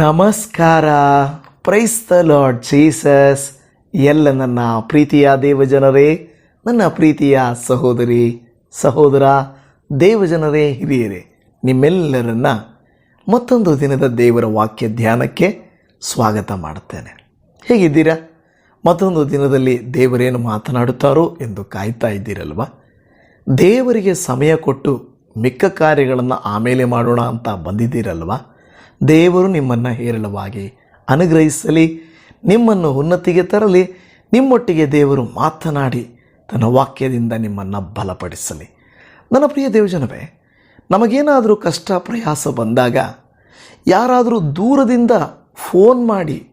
ನಮಸ್ಕಾರ. Praise the lord Jesus ಎಲ್ಲ ನನ್ನ ಪ್ರೀತಿಯ ದೇವಜನರೇ, ನನ್ನ ಪ್ರೀತಿಯ ಸಹೋದರಿ, ಸಹೋದರ, ದೇವಜನರೇ, ಹಿರಿಯರೇ, ನಿಮ್ಮೆಲ್ಲರನ್ನ ಮತ್ತೊಂದು ದಿನದ ದೇವರ ವಾಕ್ಯ ಧ್ಯಾನಕ್ಕೆ ಸ್ವಾಗತ ಮಾಡುತ್ತೇನೆ. ಹೇಗಿದ್ದೀರಾ? ಮತ್ತೊಂದು ದಿನದಲ್ಲಿ ದೇವರೇನು ಮಾತನಾಡುತ್ತಾರೋ ಎಂದು ಕಾಯ್ತಾ ಇದ್ದೀರಲ್ವ? ದೇವರಿಗೆ ಸಮಯ ಕೊಟ್ಟು ಮಿಕ್ಕ ಕಾರ್ಯಗಳನ್ನು ಆಮೇಲೆ ಮಾಡೋಣ ಅಂತ ಬಂದಿದ್ದೀರಲ್ವಾ? ದೇವರು ನಿಮ್ಮನ್ನು ಹೇರಳವಾಗಿ ಅನುಗ್ರಹಿಸಲಿ, ನಿಮ್ಮನ್ನು ಉನ್ನತಿಗೆ ತರಲಿ, ನಿಮ್ಮೊಟ್ಟಿಗೆ ದೇವರು ಮಾತನಾಡಿ ತನ್ನ ವಾಕ್ಯದಿಂದ ನಿಮ್ಮನ್ನು ಬಲಪಡಿಸಲಿ. ನನ್ನ ಪ್ರಿಯ ದೇವಜನವೇ, ನಮಗೇನಾದರೂ ಕಷ್ಟ, ಪ್ರಯಾಸ ಬಂದಾಗ ಯಾರಾದರೂ ದೂರದಿಂದ ಫೋನ್ ಮಾಡಿ,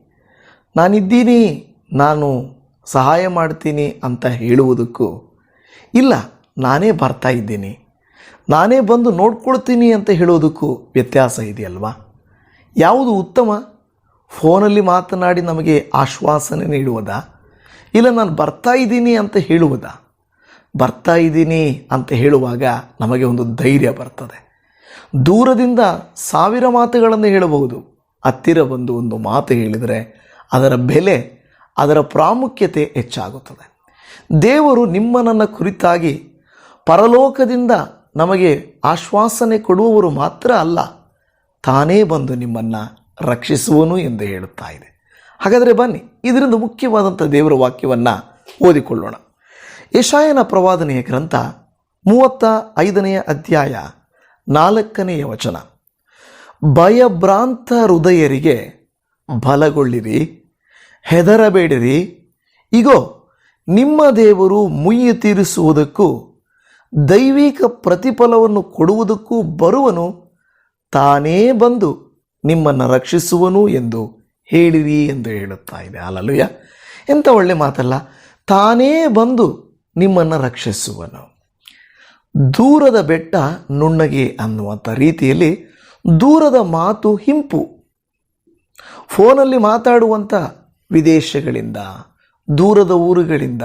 ನಾನಿದ್ದೀನಿ, ನಾನು ಸಹಾಯ ಮಾಡ್ತೀನಿ ಅಂತ ಹೇಳುವುದಕ್ಕೂ, ಇಲ್ಲ, ನಾನೇ ಬರ್ತಾ ಇದ್ದೀನಿ, ನಾನೇ ಬಂದು ನೋಡ್ಕೊಳ್ತೀನಿ ಅಂತ ಹೇಳೋದಕ್ಕೂ ವ್ಯತ್ಯಾಸ ಇದೆಯಲ್ವಾ? ಯಾವುದು ಉತ್ತಮ? ಫೋನಲ್ಲಿ ಮಾತನಾಡಿ ನಮಗೆ ಆಶ್ವಾಸನೆ ನೀಡುವುದ? ಇಲ್ಲ, ನಾನು ಬರ್ತಾ ಇದ್ದೀನಿ ಅಂತ ಹೇಳುವುದ? ಬರ್ತಾ ಇದ್ದೀನಿ ಅಂತ ಹೇಳುವಾಗ ನಮಗೆ ಒಂದು ಧೈರ್ಯ ಬರ್ತದೆ. ದೂರದಿಂದ ಸಾವಿರ ಮಾತುಗಳನ್ನು ಹೇಳಬಹುದು. ಹತ್ತಿರ ಬಂದು ಒಂದು ಮಾತು ಹೇಳಿದರೆ ಅದರ ಬೆಲೆ, ಅದರ ಪ್ರಾಮುಖ್ಯತೆ ಹೆಚ್ಚಾಗುತ್ತದೆ. ದೇವರು ನಿಮ್ಮ ನನ್ನ ಕುರಿತಾಗಿ ಪರಲೋಕದಿಂದ ನಮಗೆ ಆಶ್ವಾಸನೆ ಕೊಡುವವರು ಮಾತ್ರ ಅಲ್ಲ ತಾನೇ ಬಂದು ನಿಮ್ಮನ್ನು ರಕ್ಷಿಸುವನು ಎಂದು ಹೇಳುತ್ತಾ ಇದೆ. ಹಾಗಾದರೆ ಬನ್ನಿ, ಇದರಿಂದ ಮುಖ್ಯವಾದಂಥ ದೇವರ ವಾಕ್ಯವನ್ನು ಓದಿಕೊಳ್ಳೋಣ. ಯಶಾಯನ ಪ್ರವಾದನೆಯ ಗ್ರಂಥ ಮೂವತ್ತ ಐದನೆಯ ಅಧ್ಯಾಯ ನಾಲ್ಕನೆಯ ವಚನ. ಭಯಭ್ರಾಂತ ಹೃದಯರಿಗೆ ಬಲಗೊಳ್ಳಿರಿ, ಹೆದರಬೇಡಿರಿ. ಇಗೋ, ನಿಮ್ಮ ದೇವರು ಮುಯ್ಯಿ ತೀರಿಸುವುದಕ್ಕೂ ದೈವಿಕ ಪ್ರತಿಫಲವನ್ನು ಕೊಡುವುದಕ್ಕೂ ಬರುವನು ತಾನೇ ಬಂದು ನಿಮ್ಮನ್ನು ರಕ್ಷಿಸುವನು ಎಂದು ಹೇಳಿರಿ ಎಂದು ಹೇಳುತ್ತಾ ಇದೆ. ಅಲಲುಯ ಎಂಥ ಒಳ್ಳೆ ಮಾತಲ್ಲ. ತಾನೇ ಬಂದು ನಿಮ್ಮನ್ನು ರಕ್ಷಿಸುವನು. ದೂರದ ಬೆಟ್ಟ ನುಣ್ಣಗೆ ಅನ್ನುವಂಥ ರೀತಿಯಲ್ಲಿ ದೂರದ ಮಾತು ಹಿಂಪು. ಫೋನಲ್ಲಿ ಮಾತಾಡುವಂಥ ವಿದೇಶಗಳಿಂದ, ದೂರದ ಊರುಗಳಿಂದ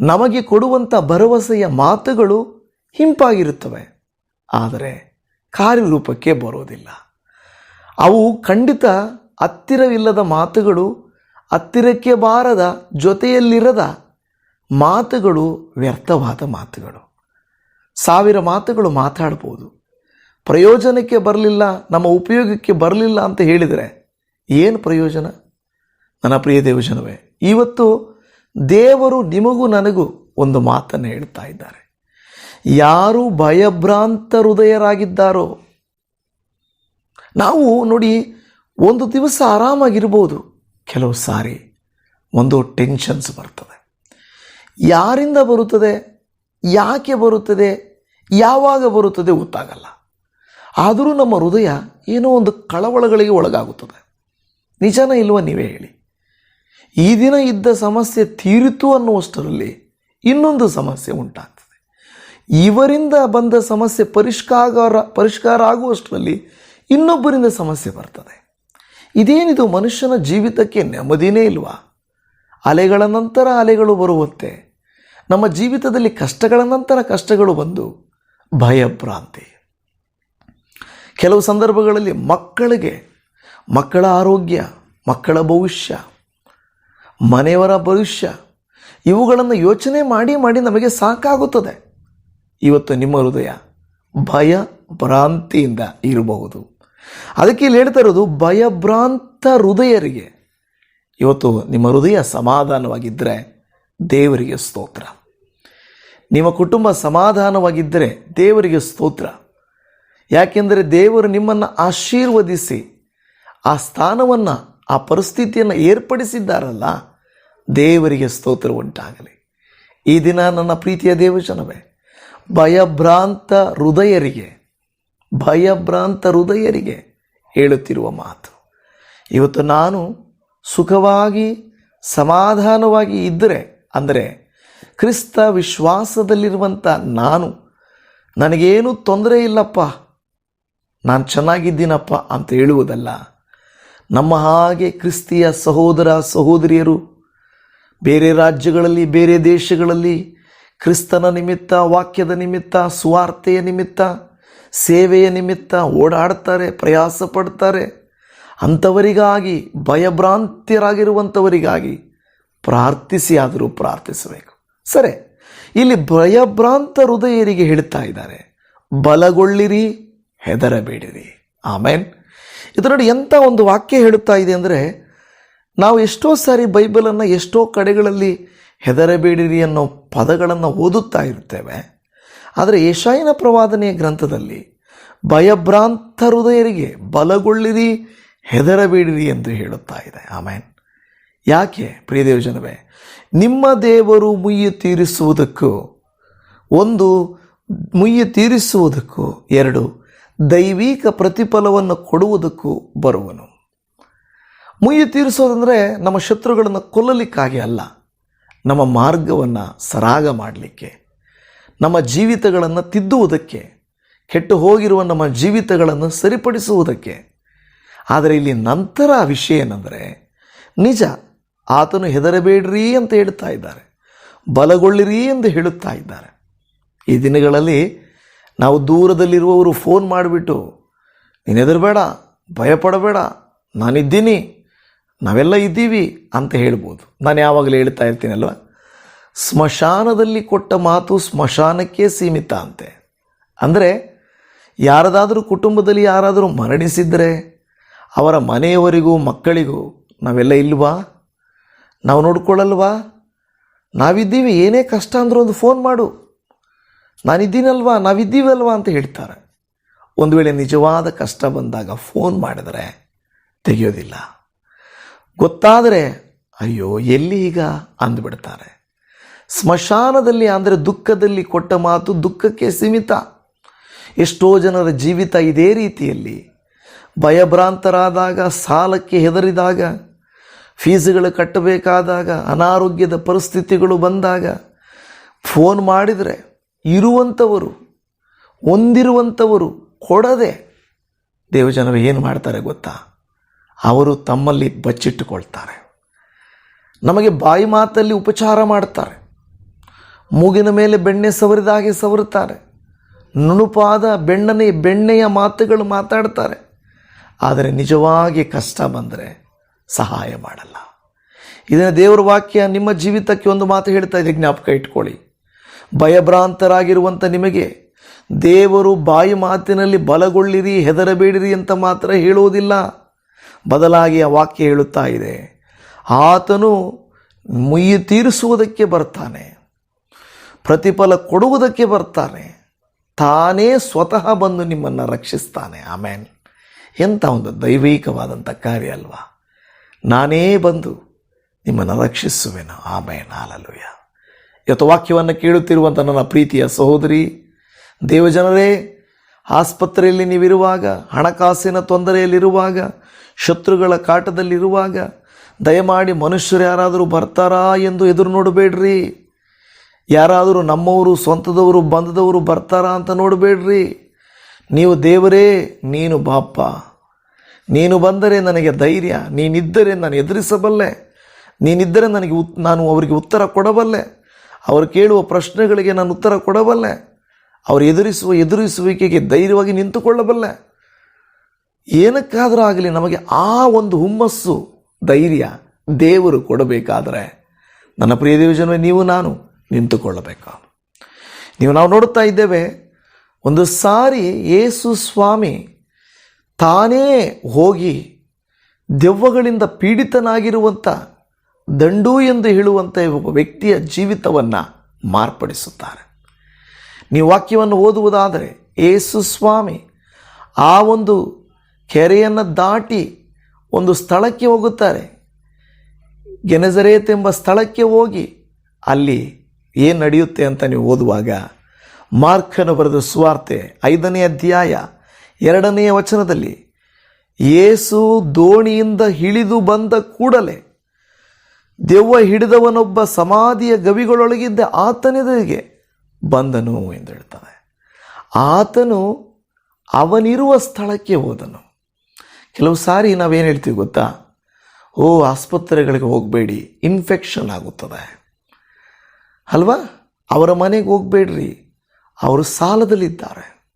ನಮಗೆ ಕೊಡುವಂಥ ಭರವಸೆಯ ಮಾತುಗಳು ಹಿಂಪಾಗಿರುತ್ತವೆ. ಆದರೆ ಕಾರ್ಯರೂಪಕ್ಕೆ ಬರೋದಿಲ್ಲ. ಅವು ಖಂಡಿತ ಹತ್ತಿರವಿಲ್ಲದ ಮಾತುಗಳು, ಹತ್ತಿರಕ್ಕೆ ಬಾರದ ಜೊತೆಯಲ್ಲಿರದ ಮಾತುಗಳು, ವ್ಯರ್ಥವಾದ ಮಾತುಗಳು. ಸಾವಿರ ಮಾತುಗಳು ಮಾತಾಡ್ಬೋದು. ಪ್ರಯೋಜನಕ್ಕೆ ಬರಲಿಲ್ಲ, ನಮ್ಮ ಉಪಯೋಗಕ್ಕೆ ಬರಲಿಲ್ಲ ಅಂತ ಹೇಳಿದರೆ ಏನು ಪ್ರಯೋಜನ? ನನ್ನ ಪ್ರಿಯ ದೇವಜನವೇ, ಇವತ್ತು ದೇವರು ನಿಮಗೂ ನನಗೂ ಒಂದು ಮಾತನ್ನು ಹೇಳ್ತಾ ಇದ್ದಾರೆ. ಯಾರು ಭಯಭ್ರಾಂತ ಹೃದಯರಾಗಿದ್ದಾರೋ? ನಾವು ನೋಡಿ ಒಂದು ದಿವಸ ಆರಾಮಾಗಿರ್ಬೋದು. ಕೆಲವು ಸಾರಿ ಒಂದು ಟೆನ್ಷನ್ಸ್ ಬರ್ತದೆ. ಯಾರಿಂದ ಬರುತ್ತದೆ? ಯಾಕೆ ಬರುತ್ತದೆ? ಯಾವಾಗ ಬರುತ್ತದೆ ಗೊತ್ತಾಗಲ್ಲ. ಆದರೂ ನಮ್ಮ ಹೃದಯ ಏನೋ ಒಂದು ಕಳವಳಗಳಿಗೆ ಒಳಗಾಗುತ್ತದೆ. ನಿಜನ ಇಲ್ವ ನೀವೇ ಹೇಳಿ? ಈ ದಿನ ಇದ್ದ ಸಮಸ್ಯೆ ತೀರಿತು ಅನ್ನುವಷ್ಟರಲ್ಲಿ ಇನ್ನೊಂದು ಸಮಸ್ಯೆ ಉಂಟಾಗ್ತದೆ. ಇವರಿಂದ ಬಂದ ಸಮಸ್ಯೆ ಪರಿಷ್ಕಾರ ಪರಿಷ್ಕಾರ ಆಗುವಷ್ಟರಲ್ಲಿ ಇನ್ನೊಬ್ಬರಿಂದ ಸಮಸ್ಯೆ ಬರ್ತದೆ. ಇದೇನಿದು ಮನುಷ್ಯನ ಜೀವಿತಕ್ಕೆ ನೆಮ್ಮದಿನೇ ಇಲ್ವಾ? ಅಲೆಗಳ ನಂತರ ಅಲೆಗಳು ಬರುವಂತೆ, ನಮ್ಮ ಜೀವಿತದಲ್ಲಿ ಕಷ್ಟಗಳ ನಂತರ ಕಷ್ಟಗಳು ಬಂದು ಭಯಭ್ರಾಂತಿ. ಕೆಲವು ಸಂದರ್ಭಗಳಲ್ಲಿ ಮಕ್ಕಳಿಗೆ ಮಕ್ಕಳ ಆರೋಗ್ಯ, ಮಕ್ಕಳ ಭವಿಷ್ಯ, ಮನೆಯವರ ಭವಿಷ್ಯ, ಇವುಗಳನ್ನು ಯೋಚನೆ ಮಾಡಿ ಮಾಡಿ ನಮಗೆ ಸಾಕಾಗುತ್ತದೆ. ಇವತ್ತು ನಿಮ್ಮ ಹೃದಯ ಭಯ ಭ್ರಾಂತಿಯಿಂದ ಇರಬಹುದು. ಅದಕ್ಕೆ ಇಲ್ಲಿ ಹೇಳ್ತಾ ಇರೋದು ಭಯಭ್ರಾಂತ ಹೃದಯರಿಗೆ ಇವತ್ತು ನಿಮ್ಮ ಹೃದಯ ಸಮಾಧಾನವಾಗಿದ್ದರೆ ದೇವರಿಗೆ ಸ್ತೋತ್ರ. ನಿಮ್ಮ ಕುಟುಂಬ ಸಮಾಧಾನವಾಗಿದ್ದರೆ ದೇವರಿಗೆ ಸ್ತೋತ್ರ. ಯಾಕೆಂದರೆ ದೇವರು ನಿಮ್ಮನ್ನು ಆಶೀರ್ವದಿಸಿ, ಆ ಸ್ಥಾನವನ್ನು, ಆ ಪರಿಸ್ಥಿತಿಯನ್ನು ಏರ್ಪಡಿಸಿದ್ದಾರಲ್ಲ, ದೇವರಿಗೆ ಸ್ತೋತ್ರ ಉಂಟಾಗಲಿ. ಈ ದಿನ ನನ್ನ ಪ್ರೀತಿಯ ದೇವಜನವೇ ಭಯಭ್ರಾಂತ ಹೃದಯರಿಗೆ ಭಯಭ್ರಾಂತ ಹೃದಯರಿಗೆ ಹೇಳುತ್ತಿರುವ ಮಾತು. ಇವತ್ತು ನಾನು ಸುಖವಾಗಿ, ಸಮಾಧಾನವಾಗಿ ಇದ್ದರೆ ಅಂದರೆ ಕ್ರಿಸ್ತ ವಿಶ್ವಾಸದಲ್ಲಿರುವಂಥ ನಾನು, ನನಗೇನು ತೊಂದರೆ ಇಲ್ಲಪ್ಪ, ನಾನು ಚೆನ್ನಾಗಿದ್ದೀನಪ್ಪ ಅಂತ ಹೇಳುವುದಲ್ಲ. ನಮ್ಮ ಹಾಗೆ ಕ್ರಿಸ್ತಿಯ ಸಹೋದರ ಸಹೋದರಿಯರು, ಬೇರೆ ರಾಜ್ಯಗಳಲ್ಲಿ, ಬೇರೆ ದೇಶಗಳಲ್ಲಿ ಕ್ರಿಸ್ತನ ನಿಮಿತ್ತ, ವಾಕ್ಯದ ನಿಮಿತ್ತ, ಸುವಾರ್ತೆಯ ನಿಮಿತ್ತ, ಸೇವೆಯ ನಿಮಿತ್ತ ಓಡಾಡ್ತಾರೆ, ಪ್ರಯಾಸ ಪಡ್ತಾರೆ. ಅಂಥವರಿಗಾಗಿ, ಭಯಭ್ರಾಂತ್ಯರಾಗಿರುವಂಥವರಿಗಾಗಿ ಪ್ರಾರ್ಥಿಸಿ ಆದರೂ ಪ್ರಾರ್ಥಿಸಬೇಕು. ಸರಿ, ಇಲ್ಲಿ ಭಯಭ್ರಾಂತ ಹೃದಯರಿಗೆ ಹೇಳ್ತಾ ಇದ್ದಾರೆ. ಬಲಗೊಳ್ಳಿರಿ, ಹೆದರಬೇಡಿರಿ. ಆಮೇನ್. ಇದು ನೋಡಿ ಎಂಥ ಒಂದು ವಾಕ್ಯ ಹೇಳುತ್ತಾ ಇದೆ ಅಂದರೆ, ನಾವು ಎಷ್ಟೋ ಸಾರಿ ಬೈಬಲನ್ನು ಎಷ್ಟೋ ಕಡೆಗಳಲ್ಲಿ ಹೆದರಬೇಡಿರಿ ಅನ್ನೋ ಪದಗಳನ್ನು ಓದುತ್ತಾ ಇರ್ತೇವೆ. ಆದರೆ ಯಶಾಯನ ಪ್ರವಾದನೆಯ ಗ್ರಂಥದಲ್ಲಿ ಭಯಭ್ರಾಂತ ಹೃದಯರಿಗೆ ಬಲಗೊಳ್ಳಿರಿ, ಹೆದರಬೇಡಿರಿ ಎಂದು ಹೇಳುತ್ತಾ ಇದೆ. ಆಮೇನ್. ಯಾಕೆ? ಪ್ರಿಯದೇವಜನವೇ ನಿಮ್ಮ ದೇವರು ಮುಯ್ಯಿ ತೀರಿಸುವುದಕ್ಕೂ, ಒಂದು, ಮುಯ್ಯಿ ತೀರಿಸುವುದಕ್ಕೂ, ಎರಡು, ದೈವಿಕ ಪ್ರತಿಫಲವನ್ನು ಕೊಡುವುದಕ್ಕೂ ಬರುವನು. ಮುಯ್ಯಿ ತೀರಿಸೋದಂದರೆ ನಮ್ಮ ಶತ್ರುಗಳನ್ನು ಕೊಲ್ಲಲಿಕ್ಕಾಗಿ ಅಲ್ಲ ನಮ್ಮ ಮಾರ್ಗವನ್ನು ಸರಾಗ ಮಾಡಲಿಕ್ಕೆ, ನಮ್ಮ ಜೀವಿತಗಳನ್ನು ತಿದ್ದುವುದಕ್ಕೆ, ಕೆಟ್ಟು ಹೋಗಿರುವ ನಮ್ಮ ಜೀವಿತಗಳನ್ನು ಸರಿಪಡಿಸುವುದಕ್ಕೆ. ಆದರೆ ಇಲ್ಲಿ ನಂತರ ವಿಷಯ ಏನಂದರೆ, ನಿಜ, ಆತನು ಹೆದರಬೇಡ್ರಿ ಅಂತ ಹೇಳ್ತಾ ಇದ್ದಾರೆ, ಬಲಗೊಳ್ಳಿರಿ ಎಂದು ಹೇಳುತ್ತಾ ಇದ್ದಾರೆ. ಈ ದಿನಗಳಲ್ಲಿ ನಾವು ದೂರದಲ್ಲಿರುವವರು ಫೋನ್ ಮಾಡಿಬಿಟ್ಟು, ನೀನು ಹೆದರಬೇಡ, ಭಯಪಡಬೇಡ, ನಾನಿದ್ದೀನಿ ನಾವೆಲ್ಲ ಇದ್ದೀವಿ ಅಂತ ಹೇಳ್ಬೋದು. ನಾನು ಯಾವಾಗಲೂ ಹೇಳ್ತಾ ಇರ್ತೀನಲ್ವ? ಸ್ಮಶಾನದಲ್ಲಿ ಕೊಟ್ಟ ಮಾತು ಸ್ಮಶಾನಕ್ಕೆ ಸೀಮಿತ ಅಂತೆ. ಅಂದರೆ ಯಾರದಾದರೂ ಕುಟುಂಬದಲ್ಲಿ ಯಾರಾದರೂ ಮರಣಿಸಿದರೆ ಅವರ ಮನೆಯವರಿಗೂ ಮಕ್ಕಳಿಗೂ ನಾವೆಲ್ಲ ಇಲ್ವಾ? ನಾವು ನೋಡ್ಕೊಳ್ಳಲ್ವಾ? ನಾವಿದ್ದೀವಿ, ಏನೇ ಕಷ್ಟ ಅಂದರೂ ಒಂದು ಫೋನ್ ಮಾಡು. ನಾನಿದ್ದೀನಲ್ವಾ, ನಾವಿದ್ದೀವಲ್ವಾ ಅಂತ ಹೇಳ್ತಾರೆ. ಒಂದು ವೇಳೆ ನಿಜವಾದ ಕಷ್ಟ ಬಂದಾಗ ಫೋನ್ ಮಾಡಿದರೆ ತೆಗೆಯೋದಿಲ್ಲ. ಗೊತ್ತಾದರೆ, ಅಯ್ಯೋ, ಎಲ್ಲಿ ಈಗ? ಅಂದುಬಿಡ್ತಾರೆ ಸ್ಮಶಾನದಲ್ಲಿ ಅಂದರೆ ದುಃಖದಲ್ಲಿ ಕೊಟ್ಟ ಮಾತು ದುಃಖಕ್ಕೆ ಸೀಮಿತ. ಎಷ್ಟೋ ಜನರ ಜೀವಿತ ಇದೇ ರೀತಿಯಲ್ಲಿ. ಭಯಭ್ರಾಂತರಾದಾಗ, ಸಾಲಕ್ಕೆ ಹೆದರಿದಾಗ, ಫೀಸುಗಳು ಕಟ್ಟಬೇಕಾದಾಗ, ಅನಾರೋಗ್ಯದ ಪರಿಸ್ಥಿತಿಗಳು ಬಂದಾಗ, ಫೋನ್ ಮಾಡಿದರೆ ಇರುವಂಥವರು ಹೊಂದಿರುವಂಥವರು ಕೊಡದೆ ದೇವಜನರು ಏನು ಮಾಡ್ತಾರೆ ಗೊತ್ತಾ? ಅವರು ತಮ್ಮಲ್ಲಿ ಬಚ್ಚಿಟ್ಟುಕೊಳ್ತಾರೆ. ನಮಗೆ ಬಾಯಿ ಮಾತಲ್ಲಿ ಉಪಚಾರ ಮಾಡ್ತಾರೆ. ಮೂಗಿನ ಮೇಲೆ ಬೆಣ್ಣೆ ಸವರಿದ ಹಾಗೆ ಸವರುತ್ತಾರೆ. ನುಣುಪಾದ ಬೆಣ್ಣನೆ, ಬೆಣ್ಣೆಯ ಮಾತುಗಳು ಮಾತಾಡ್ತಾರೆ. ಆದರೆ ನಿಜವಾಗಿ ಕಷ್ಟ ಬಂದರೆ ಸಹಾಯ ಮಾಡಲ್ಲ. ಇದನ್ನು ದೇವರ ವಾಕ್ಯ ನಿಮ್ಮ ಜೀವಿತಕ್ಕೆ ಒಂದು ಮಾತು ಹೇಳ್ತಾ ಇದೆ, ಜ್ಞಾಪಕ ಇಟ್ಕೊಳ್ಳಿ. ಭಯಭ್ರಾಂತರಾಗಿರುವಂಥ ನಿಮಗೆ ದೇವರು ಬಾಯಿ ಮಾತಿನಲ್ಲಿ ಬಲಗೊಳ್ಳಿರಿ, ಹೆದರಬೇಡಿರಿ ಅಂತ ಮಾತ್ರ ಹೇಳುವುದಿಲ್ಲ. ಬದಲಾಗಿ ಆ ವಾಕ್ಯ ಹೇಳುತ್ತಾ ಇದೆ. ಆತನು ಮುಯ್ಯಿ ತೀರಿಸುವುದಕ್ಕೆ ಬರ್ತಾನೆ. ಪ್ರತಿಫಲ ಕೊಡುವುದಕ್ಕೆ ಬರ್ತಾನೆ. ತಾನೇ ಸ್ವತಃ ಬಂದು ನಿಮ್ಮನ್ನು ರಕ್ಷಿಸ್ತಾನೆ. ಆಮೇನ್. ಎಂಥ ಒಂದು ದೈವಿಕವಾದಂಥ ಕಾರ್ಯ ಅಲ್ವಾ? ನಾನೇ ಬಂದು ನಿಮ್ಮನ್ನು ರಕ್ಷಿಸುವೆನು. ಆಮೇನ್. ಹಾಲಲುಯ. ಇವತ್ತು ವಾಕ್ಯವನ್ನು ಕೇಳುತ್ತಿರುವಂಥ ನನ್ನ ಪ್ರೀತಿಯ ಸಹೋದರಿ, ದೇವಜನರೇ, ಆಸ್ಪತ್ರೆಯಲ್ಲಿ ನೀವಿರುವಾಗ, ಹಣಕಾಸಿನ ತೊಂದರೆಯಲ್ಲಿರುವಾಗ ಶತ್ರುಗಳ ಕಾಟದಲ್ಲಿರುವಾಗ, ದಯಮಾಡಿ ಮನುಷ್ಯರು ಯಾರಾದರೂ ಬರ್ತಾರಾ ಎಂದು ಎದುರು ನೋಡಬೇಡ್ರಿ. ಯಾರಾದರೂ ನಮ್ಮವರು, ಸ್ವಂತದವರು ಬಂಧದವರು ಬರ್ತಾರಾ ಅಂತ ನೋಡಬೇಡ್ರಿ. ನೀವು ದೇವರೇ, ನೀನು ಬಾಪ್ಪ. ನೀನು ಬಂದರೆ ನನಗೆ ಧೈರ್ಯ, ನೀನಿದ್ದರೆ ನಾನು ಎದುರಿಸಬಲ್ಲೆ. ನೀನಿದ್ದರೆ ನನಗೆ ಉತ್, ನಾನು ಅವರಿಗೆ ಉತ್ತರ ಕೊಡಬಲ್ಲೆ. ಅವರು ಕೇಳುವ ಪ್ರಶ್ನೆಗಳಿಗೆ ನಾನು ಉತ್ತರ ಕೊಡಬಲ್ಲೆ. ಅವರು ಎದುರಿಸುವ, ಎದುರಿಸುವಿಕೆಗೆ ಧೈರ್ಯವಾಗಿ ನಿಂತುಕೊಳ್ಳಬಲ್ಲೆ. ಏನಕ್ಕಾದರೂ ಆಗಲಿ ನಮಗೆ ಆ ಒಂದು ಹುಮ್ಮಸ್ಸು, ಧೈರ್ಯ ದೇವರು ಕೊಡಬೇಕಾದರೆ ನನ್ನ ಪ್ರಿಯ ದೇವಜನವೇ ನೀವು ನಾನು ನಿಂತುಕೊಳ್ಳಬೇಕು. ನೀವು ನಾವು ನೋಡುತ್ತಾ ಇದ್ದೇವೆ, ಒಂದು ಸಾರಿ ಯೇಸು ಸ್ವಾಮಿ ತಾನೇ ಹೋಗಿ ದೆವ್ವಗಳಿಂದ ಪೀಡಿತನಾಗಿರುವಂಥ ದಂಡು ಎಂದು ಹೇಳುವಂಥ ಒಬ್ಬ ವ್ಯಕ್ತಿಯ ಜೀವಿತವನ್ನು ಮಾರ್ಪಡಿಸುತ್ತಾರೆ. ನೀವು ವಾಕ್ಯವನ್ನು ಓದುವುದಾದರೆ, ಯೇಸು ಸ್ವಾಮಿ ಆ ಒಂದು ಕೆರೆಯನ್ನು ದಾಟಿ ಒಂದು ಸ್ಥಳಕ್ಕೆ ಹೋಗುತ್ತಾರೆ. ಗೆನಜರೇತ್ ಎಂಬ ಸ್ಥಳಕ್ಕೆ ಹೋಗಿ ಅಲ್ಲಿ ಏನು ನಡೆಯುತ್ತೆ ಅಂತ ನೀವು ಓದುವಾಗ ಮಾರ್ಕನು ಬರೆದ ಸುವಾರ್ತೆ ಐದನೇ ಅಧ್ಯಾಯ ಎರಡನೆಯ ವಚನದಲ್ಲಿ ಏಸು ದೋಣಿಯಿಂದ ಇಳಿದು ಬಂದ ಕೂಡಲೇ ದೆವ್ವ ಹಿಡಿದವನೊಬ್ಬ ಸಮಾಧಿಯ ಗವಿಗಳೊಳಗಿದ್ದ ಆತನೆದುರಿಗೆ ಬಂದನು ಎಂದು ಹೇಳ್ತಾನೆ ಆತನು ಅವನಿರುವ ಸ್ಥಳಕ್ಕೆ ಹೋದನು. ಕೆಲವು ಸಾರಿ ನಾವೇನು ಹೇಳ್ತೀವಿ ಗೊತ್ತಾ? ಓ, ಆಸ್ಪತ್ರೆಗಳಿಗೆ ಹೋಗಬೇಡಿ ಇನ್ಫೆಕ್ಷನ್ ಆಗುತ್ತದೆ. ಅಲ್ವಾ? ಅವರ ಮನೆಗೆ ಹೋಗಬೇಡ್ರಿ, ಅವರು ಸಾಲದಲ್ಲಿದ್ದಾರೆ.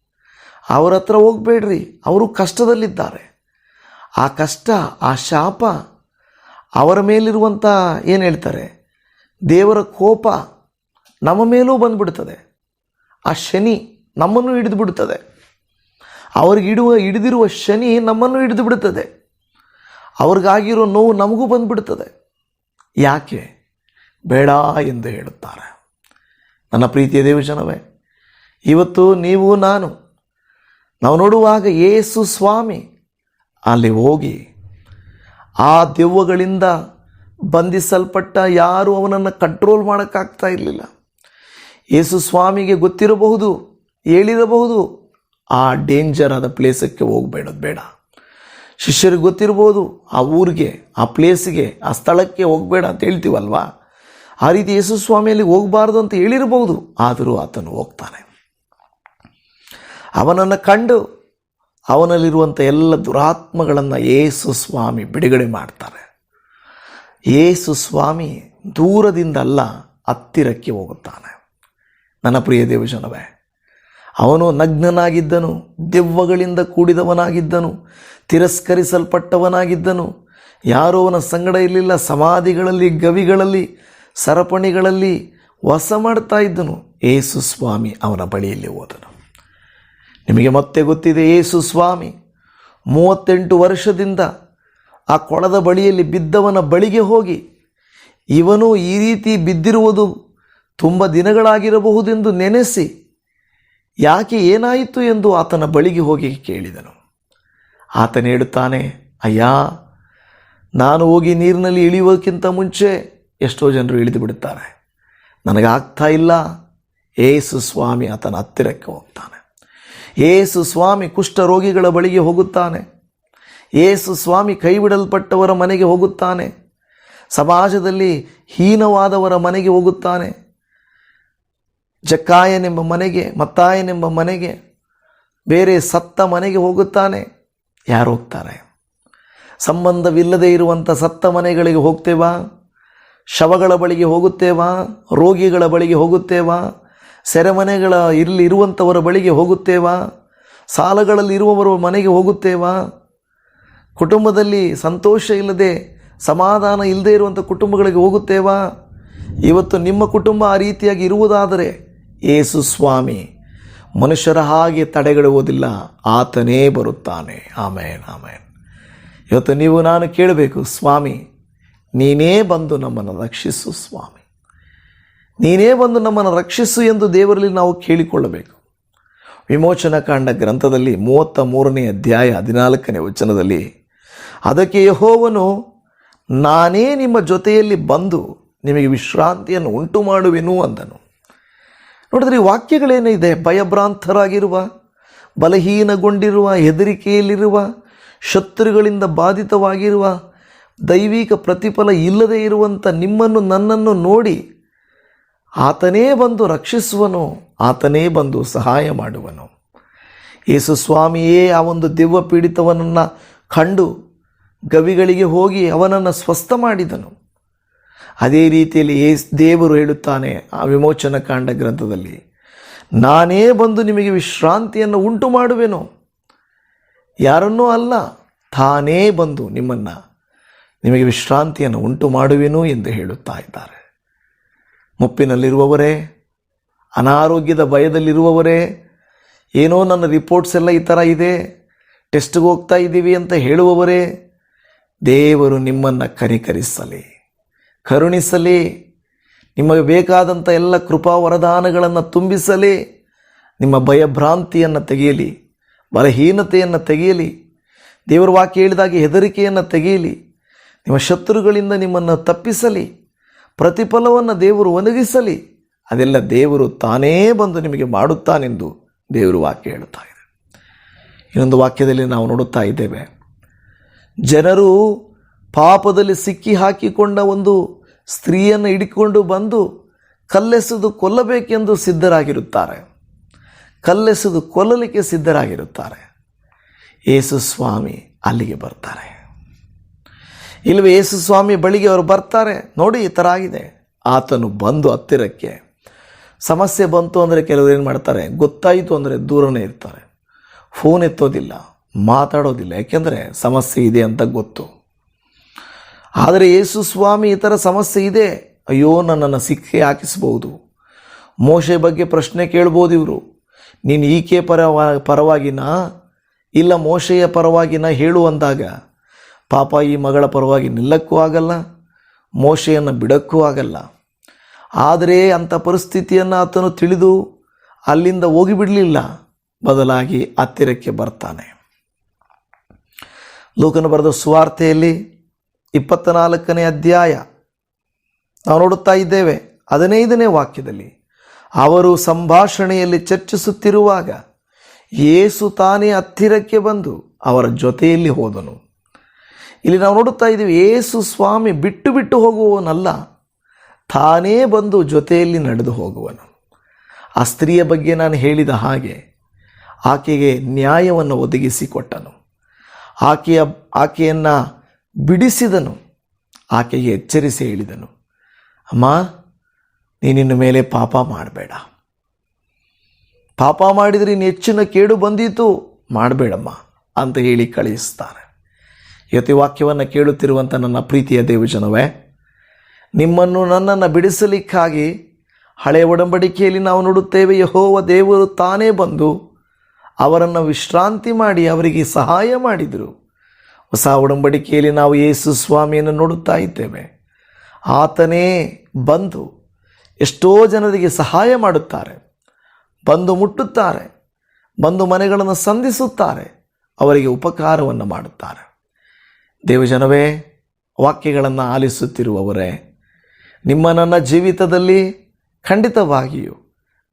ಅವರ ಹತ್ರ ಹೋಗಬೇಡ್ರಿ, ಅವರು ಕಷ್ಟದಲ್ಲಿದ್ದಾರೆ. ಆ ಕಷ್ಟ, ಆ ಶಾಪ, ಅವರ ಮೇಲಿರುವಂಥ ಏನು ಹೇಳ್ತಾರೆ? ದೇವರ ಕೋಪ ನಮ್ಮ ಮೇಲೂ ಬಂದುಬಿಡ್ತದೆ. ಆ ಶನಿ ನಮ್ಮನ್ನು ಹಿಡಿದು ಬಿಡುತ್ತದೆ ಅವ್ರಿಗೆ ಇಡುವ, ಹಿಡಿದಿರುವ ಶನಿ ನಮ್ಮನ್ನು ಹಿಡಿದು ಬಿಡುತ್ತದೆ. ಅವ್ರಿಗಾಗಿರೋ ನೋವು ನಮಗೂ ಬಂದ್ಬಿಡ್ತದೆ ಯಾಕೆ? ಬೇಡ ಎಂದು ಹೇಳುತ್ತಾರೆ. ನನ್ನ ಪ್ರೀತಿಯ ದೇವಜನವೇ, ಇವತ್ತು ನೀವು, ನಾನು, ನಾವು ನೋಡುವಾಗ ಏಸು ಸ್ವಾಮಿ ಅಲ್ಲಿ ಹೋಗಿ ಆ ದೆವ್ವಗಳಿಂದ ಬಂಧಿಸಲ್ಪಟ್ಟ ಯಾರು ಅವನನ್ನು ಕಂಟ್ರೋಲ್ ಮಾಡೋಕ್ಕಾಗ್ತಾ ಇರಲಿಲ್ಲ. ಯೇಸು ಸ್ವಾಮಿಗೆ ಗೊತ್ತಿರಬಹುದು, ಹೇಳಿರಬಹುದು ಆ ಡೇಂಜರ್ ಆದ ಪ್ಲೇಸಕ್ಕೆ ಹೋಗಬೇಡದು ಬೇಡ. ಶಿಷ್ಯರಿಗೆ ಗೊತ್ತಿರ್ಬೋದು, ಆ ಊರಿಗೆ, ಆ ಪ್ಲೇಸಿಗೆ ಆ ಸ್ಥಳಕ್ಕೆ ಹೋಗಬೇಡ ಅಂತ ಹೇಳ್ತೀವಲ್ವಾ? ಆ ರೀತಿ ಯೇಸು ಸ್ವಾಮಿಯಲ್ಲಿ ಹೋಗಬಾರ್ದು ಅಂತ ಹೇಳಿರ್ಬೋದು, ಆದರೂ ಆತನು ಹೋಗ್ತಾನೆ. ಅವನನ್ನು ಕಂಡು ಅವನಲ್ಲಿರುವಂಥ ಎಲ್ಲ ದುರಾತ್ಮಗಳನ್ನು ಏಸು ಸ್ವಾಮಿ ಬಿಡುಗಡೆ ಮಾಡ್ತಾರೆ. ಏಸು ಸ್ವಾಮಿ ದೂರದಿಂದಲ್ಲ ಹತ್ತಿರಕ್ಕೆ ಹೋಗುತ್ತಾನೆ. ನನ್ನ ಪ್ರಿಯ ದೇವಜನವೇ ಅವನು ನಗ್ನನಾಗಿದ್ದನು, ದೆವ್ವಗಳಿಂದ ಕೂಡಿದವನಾಗಿದ್ದನು, ತಿರಸ್ಕರಿಸಲ್ಪಟ್ಟವನಾಗಿದ್ದನು. ಯಾರೂ ಅವನ ಸಂಗಡ ಇರಲಿಲ್ಲ, ಸಮಾಧಿಗಳಲ್ಲಿ, ಗವಿಗಳಲ್ಲಿ, ಸರಪಣಿಗಳಲ್ಲಿ ವಾಸ ಮಾಡ್ತಾ ಇದ್ದನು. ಏಸು ಸ್ವಾಮಿ ಅವನ ಬಳಿಯಲ್ಲಿ ಹೋದನು. ನಿಮಗೆ ಮತ್ತೆ ಗೊತ್ತಿದೆ, ಏಸು ಸ್ವಾಮಿ ಮೂವತ್ತೆಂಟು ವರ್ಷದಿಂದ ಆ ಕೊಳದ ಬಳಿಯಲ್ಲಿ ಬಿದ್ದವನ ಬಳಿಗೆ ಹೋಗಿ, ಇವನು ಈ ರೀತಿ ಬಿದ್ದಿರುವುದು ತುಂಬ ದಿನಗಳಾಗಿರಬಹುದೆಂದು ನೆನೆಸಿ ಯಾಕೆ ಏನಾಯಿತು ಎಂದು ಆತನ ಬಳಿಗೆ ಹೋಗಿ ಕೇಳಿದನು. ಆತನ ಹೇಳುತ್ತಾನೆ, ಅಯ್ಯ, ನಾನು ಹೋಗಿ ನೀರಿನಲ್ಲಿ ಇಳಿಯುವುದಕ್ಕಿಂತ ಮುಂಚೆ ಎಷ್ಟೋ ಜನರು ಇಳಿದು ಬಿಡುತ್ತಾರೆ. ನನಗಾಗ್ತಾ ಇಲ್ಲ. ಏಸು ಸ್ವಾಮಿ ಆತನ ಹತ್ತಿರಕ್ಕೆ ಹೋಗ್ತಾನೆ. ಏಸು ಸ್ವಾಮಿ ಕುಷ್ಠರೋಗಿಗಳ ಬಳಿಗೆ ಹೋಗುತ್ತಾನೆ. ಏಸು ಸ್ವಾಮಿ ಕೈಬಿಡಲ್ಪಟ್ಟವರ ಮನೆಗೆ ಹೋಗುತ್ತಾನೆ. ಸಮಾಜದಲ್ಲಿ ಹೀನವಾದವರ ಮನೆಗೆ ಹೋಗುತ್ತಾನೆ. ಜಕ್ಕಾಯನೆಂಬ ಮನೆಗೆ ಮತ್ತಾಯನೆಂಬ ಮನೆಗೆ, ಬೇರೆ ಸತ್ತ ಮನೆಗೆ ಹೋಗುತ್ತಾನೆ. ಯಾರು ಹೋಗ್ತಾರೆ? ಸಂಬಂಧವಿಲ್ಲದೆ ಇರುವಂಥ ಸತ್ತ ಮನೆಗಳಿಗೆ ಹೋಗ್ತೇವಾ? ಶವಗಳ ಬಳಿಗೆ ಹೋಗುತ್ತೇವಾ? ರೋಗಿಗಳ ಬಳಿಗೆ ಹೋಗುತ್ತೇವಾ? ಸೆರೆಮನೆಗಳ ಇಲ್ಲಿ ಇರುವಂಥವರ ಬಳಿಗೆ ಹೋಗುತ್ತೇವಾ? ಸಾಲಗಳಲ್ಲಿ ಇರುವವರ ಮನೆಗೆ ಹೋಗುತ್ತೇವಾ? ಕುಟುಂಬದಲ್ಲಿ ಸಂತೋಷ ಇಲ್ಲದೆ, ಸಮಾಧಾನ ಇಲ್ಲದೆ ಇರುವಂಥ ಕುಟುಂಬಗಳಿಗೆ ಹೋಗುತ್ತೇವಾ? ಇವತ್ತು ನಿಮ್ಮ ಕುಟುಂಬ ಆ ರೀತಿಯಾಗಿ ಇರುವುದಾದರೆ ಏಸು ಸ್ವಾಮಿ, ಮನುಷ್ಯರ ಹಾಗೆ ತಡೆಗಡುವುದಿಲ್ಲ ಆತನೇ ಬರುತ್ತಾನೆ. ಆಮೇನ್ ಆಮೇನ್. ಇವತ್ತು ನೀವು ನಾನು ಕೇಳಬೇಕು, ಸ್ವಾಮಿ, ನೀನೇ ಬಂದು ನಮ್ಮನ್ನು ರಕ್ಷಿಸು, ಸ್ವಾಮಿ. ನೀನೇ ಬಂದು ನಮ್ಮನ್ನು ರಕ್ಷಿಸು ಎಂದು ದೇವರಲ್ಲಿ ನಾವು ಕೇಳಿಕೊಳ್ಳಬೇಕು. ವಿಮೋಚನಾ ಕಾಂಡ ಗ್ರಂಥದಲ್ಲಿ ಮೂವತ್ತ ಮೂರನೇ ಅಧ್ಯಾಯ ಹದಿನಾಲ್ಕನೇ ವಚನದಲ್ಲಿ, ಅದಕ್ಕೆ ಯಹೋವನು, ನಾನೇ ನಿಮ್ಮ ಜೊತೆಯಲ್ಲಿ ಬಂದು ನಿಮಗೆ ವಿಶ್ರಾಂತಿಯನ್ನು ಉಂಟು ಮಾಡುವೆನು ಅಂದನು. ನೋಡಿದ್ರೆ ಈ ವಾಕ್ಯಗಳೇನಿದೆ ಭಯಭ್ರಾಂತರಾಗಿರುವ, ಬಲಹೀನಗೊಂಡಿರುವ, ಹೆದರಿಕೆಯಲ್ಲಿರುವ, ಶತ್ರುಗಳಿಂದ ಬಾಧಿತವಾಗಿರುವ, ದೈವಿಕ ಪ್ರತಿಫಲ ಇಲ್ಲದೆ ಇರುವಂಥ ನಿಮ್ಮನ್ನು, ನನ್ನನ್ನು ನೋಡಿ ಆತನೇ ಬಂದು ರಕ್ಷಿಸುವನು, ಆತನೇ ಬಂದು ಸಹಾಯ ಮಾಡುವನು. ಯೇಸು ಸ್ವಾಮಿಯೇ, ಆ ಒಂದು ದೆವ್ವ ಪೀಡಿತವನನ್ನು ಕಂಡು ಗವಿಗಳಿಗೆ ಹೋಗಿ ಅವನನ್ನು ಸ್ವಸ್ಥ ಮಾಡಿದನು. ಅದೇ ರೀತಿಯಲ್ಲಿ ಏಸ್ ದೇವರು ಹೇಳುತ್ತಾನೆ ಆ ವಿಮೋಚನ ಕಾಂಡ ಗ್ರಂಥದಲ್ಲಿ, ನಾನೇ ಬಂದು ನಿಮಗೆ ವಿಶ್ರಾಂತಿಯನ್ನು ಉಂಟು ಮಾಡುವೆನು ಯಾರನ್ನೂ ಅಲ್ಲ, ತಾನೇ ಬಂದು ನಿಮ್ಮನ್ನು, ನಿಮಗೆ ವಿಶ್ರಾಂತಿಯನ್ನು ಉಂಟು ಮಾಡುವೆನು ಎಂದು ಹೇಳುತ್ತಾ ಇದ್ದಾರೆ. ಮುಪ್ಪಿನಲ್ಲಿರುವವರೇ, ಅನಾರೋಗ್ಯದ ಭಯದಲ್ಲಿರುವವರೇ, ಏನೋ ನನ್ನ ರಿಪೋರ್ಟ್ಸ್ ಎಲ್ಲ ಈ ಥರ ಇದೆ ಟೆಸ್ಟ್ಗೆ ಹೋಗ್ತಾ ಇದ್ದೀವಿ ಅಂತ ಹೇಳುವವರೇ, ದೇವರು ನಿಮ್ಮನ್ನು ಕನಿಕರಿಸಲಿ. ಕರುಣಿಸಲಿ, ನಿಮಗೆ ಬೇಕಾದಂಥ ಎಲ್ಲ ಕೃಪಾ ವರದಾನಗಳನ್ನು ತುಂಬಿಸಲಿ, ನಿಮ್ಮ ಭಯಭ್ರಾಂತಿಯನ್ನು ತೆಗೆಯಲಿ, ಬಲಹೀನತೆಯನ್ನು ತೆಗೆಯಲಿ, ದೇವರ ವಾಕ್ಯ ಹೇಳಿದಾಗ ಹೆದರಿಕೆಯನ್ನು ತೆಗೆಯಲಿ, ನಿಮ್ಮ ಶತ್ರುಗಳಿಂದ ನಿಮ್ಮನ್ನು ತಪ್ಪಿಸಲಿ, ಪ್ರತಿಫಲವನ್ನು ದೇವರು ಒದಗಿಸಲಿ, ಅದೆಲ್ಲ ದೇವರು ತಾನೇ ಬಂದು ನಿಮಗೆ ಮಾಡುತ್ತಾನೆಂದು ದೇವರು ವಾಕ್ಯ ಹೇಳುತ್ತಾ ಇದೆ ಇನ್ನೊಂದು ವಾಕ್ಯದಲ್ಲಿ ನಾವು ನೋಡುತ್ತಾ ಇದ್ದೇವೆ. ಜನರು ಪಾಪದಲ್ಲಿ ಸಿಕ್ಕಿ ಹಾಕಿಕೊಂಡ ಒಂದು ಸ್ತ್ರೀಯನ್ನು ಹಿಡಿಕೊಂಡು ಬಂದು ಕಲ್ಲೆಸೆದು ಕೊಲ್ಲಬೇಕೆಂದು ಸಿದ್ಧರಾಗಿರುತ್ತಾರೆ. ಕಲ್ಲೆಸೆದು ಕೊಲ್ಲಲಿಕ್ಕೆ ಸಿದ್ಧರಾಗಿರುತ್ತಾರೆ. ಯೇಸು ಸ್ವಾಮಿ ಅಲ್ಲಿಗೆ ಬರ್ತಾರೆ. ಇಲ್ಲವೇ ಯೇಸು ಸ್ವಾಮಿ ಬಳಿಗೆ ಅವರು ಬರ್ತಾರೆ. ನೋಡಿ, ಈ ಥರ ಆಗಿದೆ. ಆತನು ಬಂದು ಹತ್ತಿರಕ್ಕೆ ಸಮಸ್ಯೆ ಬಂತು ಅಂದರೆ ಕೆಲವರು ಏನು ಮಾಡ್ತಾರೆ? ಗೊತ್ತಾಯಿತು ಅಂದರೆ ದೂರನೇ ಇರ್ತಾರೆ. ಫೋನ್ ಎತ್ತೋದಿಲ್ಲ, ಮಾತಾಡೋದಿಲ್ಲ. ಯಾಕೆಂದರೆ ಸಮಸ್ಯೆ ಇದೆ ಅಂತ ಗೊತ್ತು. ಆದರೆ ಯೇಸು ಸ್ವಾಮಿ ಈ ಥರ ಸಮಸ್ಯೆ ಇದೆ. ಅಯ್ಯೋ, ನನ್ನನ್ನು ಸಿಕ್ಕಿ ಹಾಕಿಸ್ಬೋದು ಮೋಶೆ ಬಗ್ಗೆ ಪ್ರಶ್ನೆ ಕೇಳ್ಬೋದು ಇವರು. ನೀನು ಈಕೆ ಪರವಾ, ಪರವಾಗಿನ? ಇಲ್ಲ ಮೋಶೆಯ ಪರವಾಗಿನ ಹೇಳು ಅಂದಾಗ, ಪಾಪ ಈ ಮಗಳ ಪರವಾಗಿ ನಿಲ್ಲಕ್ಕೂ ಆಗಲ್ಲ, ಮೋಶೆಯನ್ನು ಬಿಡಕ್ಕೂ ಆಗಲ್ಲ. ಆದರೆ ಅಂಥ ಪರಿಸ್ಥಿತಿಯನ್ನು ಆತನು ತಿಳಿದು ಅಲ್ಲಿಂದ ಹೋಗಿಬಿಡಲಿಲ್ಲ. ಬದಲಾಗಿ ಹತ್ತಿರಕ್ಕೆ ಬರ್ತಾನೆ. ಲೋಕನ ಬರೆದ ಸುವಾರ್ತೆಯಲ್ಲಿ ಇಪ್ಪತ್ತ ನಾಲ್ಕನೇ ಅಧ್ಯಾಯ. ನಾವು ನೋಡುತ್ತಾ ಇದ್ದೇವೆ, ಹದಿನೈದನೇ ವಾಕ್ಯದಲ್ಲಿ, ಅವರು ಸಂಭಾಷಣೆಯಲ್ಲಿ ಚರ್ಚಿಸುತ್ತಿರುವಾಗ ಏಸು ತಾನೇ ಹತ್ತಿರಕ್ಕೆ ಬಂದು ಅವರ ಜೊತೆಯಲ್ಲಿ ಹೋದನು. ಇಲ್ಲಿ ನಾವು ನೋಡುತ್ತಾ ಇದ್ದೀವಿ ಏಸು ಸ್ವಾಮಿ ಬಿಟ್ಟು ಬಿಟ್ಟು ಹೋಗುವವನಲ್ಲ, ತಾನೇ ಬಂದು ಜೊತೆಯಲ್ಲಿ ನಡೆದು ಹೋಗುವನು. ಆ ಸ್ತ್ರೀಯ ಬಗ್ಗೆ ನಾನು ಹೇಳಿದ ಹಾಗೆ, ಆಕೆಗೆ ನ್ಯಾಯವನ್ನು ಒದಗಿಸಿಕೊಟ್ಟನು. ಆಕೆಯ, ಆಕೆಯನ್ನು ಬಿಡಿಸಿದನು. ಆಕೆಗೆ ಎಚ್ಚರಿಸಿ ಹೇಳಿದನು, ಅಮ್ಮ ನೀನಿನ್ನ ಮೇಲೆ ಪಾಪ ಮಾಡಬೇಡ. ಪಾಪ ಮಾಡಿದರೆ ಇನ್ನು ಹೆಚ್ಚಿನ ಕೇಡು ಬಂದೀತು. ಮಾಡಬೇಡಮ್ಮ ಅಂತ ಹೇಳಿ ಕಳಿಸ್ತಾರೆ. ಯತಿ ವಾಕ್ಯವನ್ನು ಕೇಳುತ್ತಿರುವಂಥ ನನ್ನ ಪ್ರೀತಿಯ ದೇವಜನವೇ, ನಿಮ್ಮನ್ನು ನನ್ನನ್ನು ಬಿಡಿಸಲಿಕ್ಕಾಗಿ ಹಳೆಯ ಒಡಂಬಡಿಕೆಯಲ್ಲಿ ನಾವು ನೋಡುತ್ತೇವೆ. ಯಹೋವ ದೇವರು ತಾನೇ ಬಂದು ಅವರನ್ನು ವಿಶ್ರಾಂತಿ ಮಾಡಿ ಅವರಿಗೆ ಸಹಾಯ ಮಾಡಿದರು. ಹೊಸ ಒಡಂಬಡಿಕೆಯಲ್ಲಿ ನಾವು ಯೇಸು ಸ್ವಾಮಿಯನ್ನು ನೋಡುತ್ತಾ ಇದ್ದೇವೆ. ಆತನೇ ಬಂದು ಎಷ್ಟೋ ಜನರಿಗೆ ಸಹಾಯ ಮಾಡುತ್ತಾರೆ. ಬಂದು ಮುಟ್ಟುತ್ತಾರೆ. ಬಂದು ಮನೆಗಳನ್ನು ಸಂಧಿಸುತ್ತಾರೆ. ಅವರಿಗೆ ಉಪಕಾರವನ್ನು ಮಾಡುತ್ತಾರೆ. ದೇವಜನವೇ, ವಾಕ್ಯಗಳನ್ನು ಆಲಿಸುತ್ತಿರುವವರೇ, ನಿಮ್ಮ ನನ್ನ ಜೀವಿತದಲ್ಲಿ ಖಂಡಿತವಾಗಿಯೂ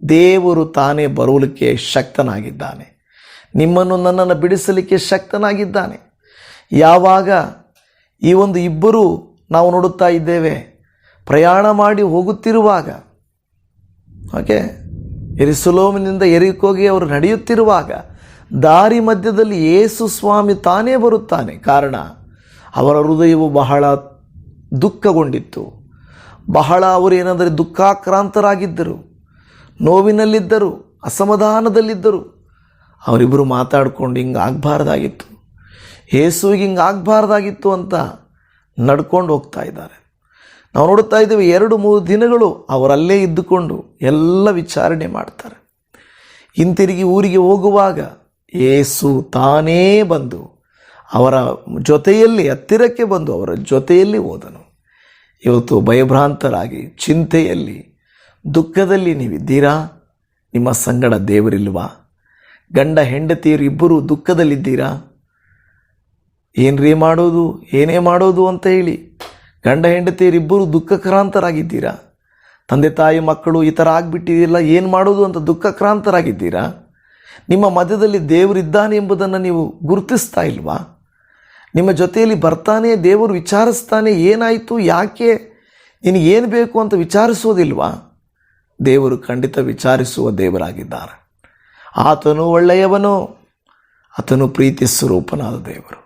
ದೇವರು ತಾನೇ ಬರುವಲಿಕ್ಕೆ ಶಕ್ತನಾಗಿದ್ದಾನೆ. ನಿಮ್ಮನ್ನು ನನ್ನನ್ನು ಬಿಡಿಸಲಿಕ್ಕೆ ಶಕ್ತನಾಗಿದ್ದಾನೆ. ಯಾವಾಗ ಈ ಒಂದು ಇಬ್ಬರು ನಾವು ನೋಡುತ್ತಾ ಇದ್ದೇವೆ, ಪ್ರಯಾಣ ಮಾಡಿ ಹೋಗುತ್ತಿರುವಾಗ ಓಕೆ ಎರಿಸುಲೋಮಿನಿಂದ ಎರಿಕೋಗಿ ಅವರು ನಡೆಯುತ್ತಿರುವಾಗ, ದಾರಿ ಮಧ್ಯದಲ್ಲಿ ಯೇಸು ಸ್ವಾಮಿ ತಾನೇ ಬರುತ್ತಾನೆ. ಕಾರಣ, ಅವರ ಹೃದಯವು ಬಹಳ ದುಃಖಗೊಂಡಿತ್ತು. ಬಹಳ ಅವರು ಏನೆಂದರೆ ದುಃಖಾಕ್ರಾಂತರಾಗಿದ್ದರು. ನೋವಿನಲ್ಲಿದ್ದರು, ಅಸಮಾಧಾನದಲ್ಲಿದ್ದರು. ಅವರಿಬ್ಬರು ಮಾತಾಡಿಕೊಂಡು ಹಿಂಗೆ ಆಗಬಾರ್ದಾಗಿತ್ತು. ಯೇಸುವಿಗೆ ಹಿಂಗೆ ಆಗಬಾರ್ದಾಗಿತ್ತು ಅಂತ ನಡ್ಕೊಂಡು ಹೋಗ್ತಾ ಇದ್ದಾರೆ. ನಾವು ನೋಡ್ತಾ ಇದ್ದೇವೆ ಎರಡು ಮೂರು ದಿನಗಳು ಅವರಲ್ಲೇ ಇದ್ದುಕೊಂಡು ಎಲ್ಲ ವಿಚಾರಣೆ ಮಾಡ್ತಾರೆ. ಹಿಂತಿರುಗಿ ಊರಿಗೆ ಹೋಗುವಾಗ ಏಸು ತಾನೇ ಬಂದು ಅವರ ಜೊತೆಯಲ್ಲಿ ಹತ್ತಿರಕ್ಕೆ ಬಂದು ಅವರ ಜೊತೆಯಲ್ಲಿ ಹೋದನು. ಇವತ್ತು ಭಯಭ್ರಾಂತರಾಗಿ ಚಿಂತೆಯಲ್ಲಿ ದುಃಖದಲ್ಲಿ ನೀವಿದ್ದೀರಾ? ನಿಮ್ಮ ಸಂಗಡ ದೇವರಿಲ್ವಾ? ಗಂಡ ಹೆಂಡತಿಯರು ಇಬ್ಬರು ದುಃಖದಲ್ಲಿದ್ದೀರಾ? ಏನ್ರೀ ಮಾಡೋದು? ಏನೇ ಮಾಡೋದು ಅಂತ ಹೇಳಿ. ಗಂಡ ಹೆಂಡತಿಯರಿಬ್ಬರು ದುಃಖಕ್ರಾಂತರಾಗಿದ್ದೀರಾ? ತಂದೆ ತಾಯಿ ಮಕ್ಕಳು ಈ ಥರ ಆಗಿಬಿಟ್ಟಿದಿಲ್ಲ ಏನು ಮಾಡೋದು ಅಂತ ದುಃಖಕ್ರಾಂತರಾಗಿದ್ದೀರಾ? ನಿಮ್ಮ ಮಧ್ಯದಲ್ಲಿ ದೇವರಿದ್ದಾನೆ ಎಂಬುದನ್ನು ನೀವು ಗುರುತಿಸ್ತಾ ಇಲ್ವಾ? ನಿಮ್ಮ ಜೊತೆಯಲ್ಲಿ ಬರ್ತಾನೆ, ದೇವರು ವಿಚಾರಿಸ್ತಾನೆ, ಏನಾಯಿತು, ಯಾಕೆ ನಿನಗೇನು ಬೇಕು ಅಂತ ವಿಚಾರಿಸೋದಿಲ್ವಾ? ದೇವರು ಖಂಡಿತ ವಿಚಾರಿಸುವ ದೇವರಾಗಿದ್ದಾರೆ. ಆತನು ಒಳ್ಳೆಯವನು, ಆತನು ಪ್ರೀತಿ ಸ್ವರೂಪನಾದ ದೇವರು.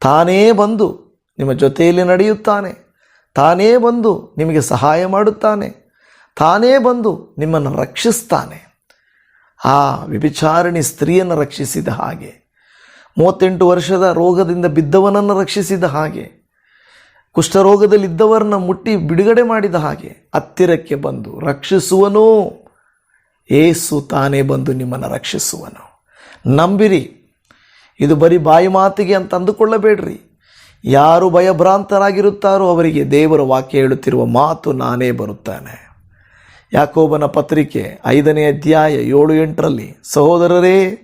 ತಾನೇ ಬಂದು ನಿಮ್ಮ ಜೊತೆಯಲ್ಲಿ ನಡೆಯುತ್ತಾನೆ. ತಾನೇ ಬಂದು ನಿಮಗೆ ಸಹಾಯ ಮಾಡುತ್ತಾನೆ. ತಾನೇ ಬಂದು ನಿಮ್ಮನ್ನು ರಕ್ಷಿಸ್ತಾನೆ. ಆ ವಿಭಿಚಾರಣಿ ಸ್ತ್ರೀಯನ್ನು ರಕ್ಷಿಸಿದ ಹಾಗೆ, ಮೂವತ್ತೆಂಟು ವರ್ಷದ ರೋಗದಿಂದ ಬಿದ್ದವನನ್ನು ರಕ್ಷಿಸಿದ ಹಾಗೆ, ಕುಷ್ಠರೋಗದಲ್ಲಿದ್ದವರನ್ನ ಮುಟ್ಟಿ ಬಿಡುಗಡೆ ಮಾಡಿದ ಹಾಗೆ ಹತ್ತಿರಕ್ಕೆ ಬಂದು ರಕ್ಷಿಸುವನು. ಏಸು ತಾನೇ ಬಂದು ನಿಮ್ಮನ್ನು ರಕ್ಷಿಸುವನು. ನಂಬಿರಿ. ಇದು ಬರೀ ಬಾಯಿ ಮಾತಿಗೆ ಅಂತ ಅಂದುಕೊಳ್ಳಬೇಡ್ರಿ. ಯಾರು ಭಯಭ್ರಾಂತರಾಗಿರುತ್ತಾರೋ ಅವರಿಗೆ ದೇವರ ವಾಕ್ಯ ಹೇಳುತ್ತಿರುವ ಮಾತು ನಾನೇ ಬರುತ್ತಾನೆ. ಯಾಕೋಬನ ಪತ್ರಿಕೆ ಐದನೇ ಅಧ್ಯಾಯ ಏಳು ಎಂಟರಲ್ಲಿ, ಸಹೋದರರೇ,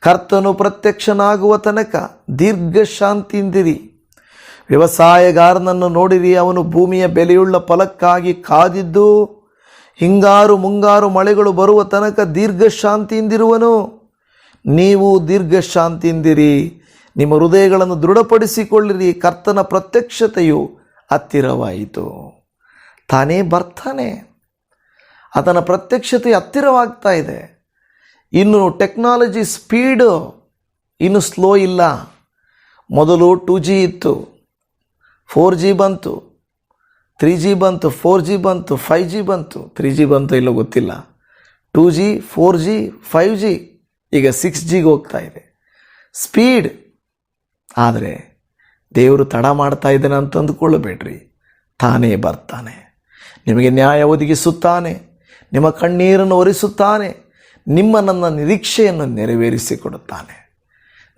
ಕರ್ತನು ಪ್ರತ್ಯಕ್ಷನಾಗುವ ತನಕ ದೀರ್ಘ ಶಾಂತಿಯಿಂದಿರಿ ವ್ಯವಸಾಯಗಾರನನ್ನು ನೋಡಿರಿ, ಅವನು ಭೂಮಿಯ ಬೆಲೆಯುಳ್ಳ ಫಲಕ್ಕಾಗಿ ಕಾದಿದ್ದು, ಹಿಂಗಾರು ಮುಂಗಾರು ಮಳೆಗಳು ಬರುವ ತನಕ ದೀರ್ಘ ಶಾಂತಿಯಿಂದಿರುವನು ನೀವು ದೀರ್ಘ ಶಾಂತಿಯಿಂದಿರಿ ನಿಮ್ಮ ಹೃದಯಗಳನ್ನು ದೃಢಪಡಿಸಿಕೊಳ್ಳಿರಿ, ಕರ್ತನ ಪ್ರತ್ಯಕ್ಷತೆಯು ಹತ್ತಿರವಾಯಿತು. ತಾನೇ ಬರ್ತಾನೆ. ಆತನ ಪ್ರತ್ಯಕ್ಷತೆ ಹತ್ತಿರವಾಗ್ತಾ ಇದೆ. ಇನ್ನು ಟೆಕ್ನಾಲಜಿ ಸ್ಪೀಡು ಇನ್ನು ಸ್ಲೋ ಇಲ್ಲ. ಮೊದಲು ಟೂ ಜಿ ಇತ್ತು, ಫೋರ್ ಜಿ ಬಂತು, ತ್ರೀ ಜಿ ಬಂತು, ಫೋರ್ ಜಿ ಬಂತು ಫೈ ಜಿ ಬಂತು. ತ್ರೀ ಜಿ ಬಂತು ಇಲ್ಲೋ ಗೊತ್ತಿಲ್ಲ. Two G four G five G ಈಗ ಸಿಕ್ಸ್ ಜಿಗೆ ಹೋಗ್ತಾ ಇದೆ. ಸ್ಪೀಡ್ ಆದರೆ ದೇವರು ತಡ ಮಾಡ್ತಾ ಇದ್ದಾನೆ ಅಂತ ಅಂದುಕೊಳ್ಳಬೇಡ್ರಿ. ತಾನೇ ಬರ್ತಾನೆ. ನಿಮಗೆ ನ್ಯಾಯ ಒದಗಿಸುತ್ತಾನೆ. ನಿಮ್ಮ ಕಣ್ಣೀರನ್ನು ಒರೆಸುತ್ತಾನೆ. ನಿಮ್ಮ ನನ್ನ ನಿರೀಕ್ಷೆಯನ್ನು ನೆರವೇರಿಸಿಕೊಡುತ್ತಾನೆ.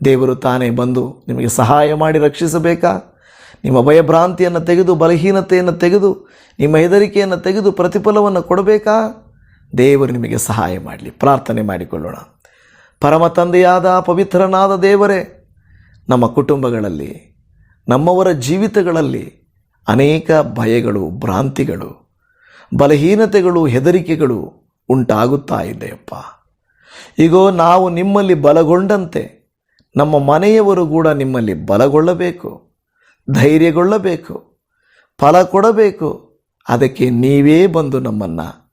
ದೇವರು ತಾನೇ ಬಂದು ನಿಮಗೆ ಸಹಾಯ ಮಾಡಿ ರಕ್ಷಿಸಬೇಕಾ? ನಿಮ್ಮ ಭಯಭ್ರಾಂತಿಯನ್ನು ತೆಗೆದು, ಬಲಹೀನತೆಯನ್ನು ತೆಗೆದು, ನಿಮ್ಮ ಹೆದರಿಕೆಯನ್ನು ತೆಗೆದು ಪ್ರತಿಫಲವನ್ನು ಕೊಡಬೇಕಾ? ದೇವರು ನಿಮಗೆ ಸಹಾಯ ಮಾಡಲಿ. ಪ್ರಾರ್ಥನೆ ಮಾಡಿಕೊಳ್ಳೋಣ. ಪರಮ ತಂದೆಯಾದ ಪವಿತ್ರನಾದ ದೇವರೇ, ನಮ್ಮ ಕುಟುಂಬಗಳಲ್ಲಿ, ನಮ್ಮವರ ಜೀವಿತಗಳಲ್ಲಿ ಅನೇಕ ಭಯಗಳು, ಭ್ರಾಂತಿಗಳು, ಬಲಹೀನತೆಗಳು, ಹೆದರಿಕೆಗಳು ಉಂಟಾಗುತ್ತಾ ಇದೆಯಪ್ಪ. ಈಗೋ ನಾವು ನಿಮ್ಮಲ್ಲಿ ಬಲಗೊಂಡಂತೆ, ನಮ್ಮ ಮನೆಯವರು ಕೂಡ ನಿಮ್ಮಲ್ಲಿ ಬಲಗೊಳ್ಳಬೇಕು, ಧೈರ್ಯಗೊಳ್ಳಬೇಕು, ಫಲ ಕೊಡಬೇಕು. ಅದಕ್ಕೆ ನೀವೇ ಬಂದು ನಮ್ಮನ್ನು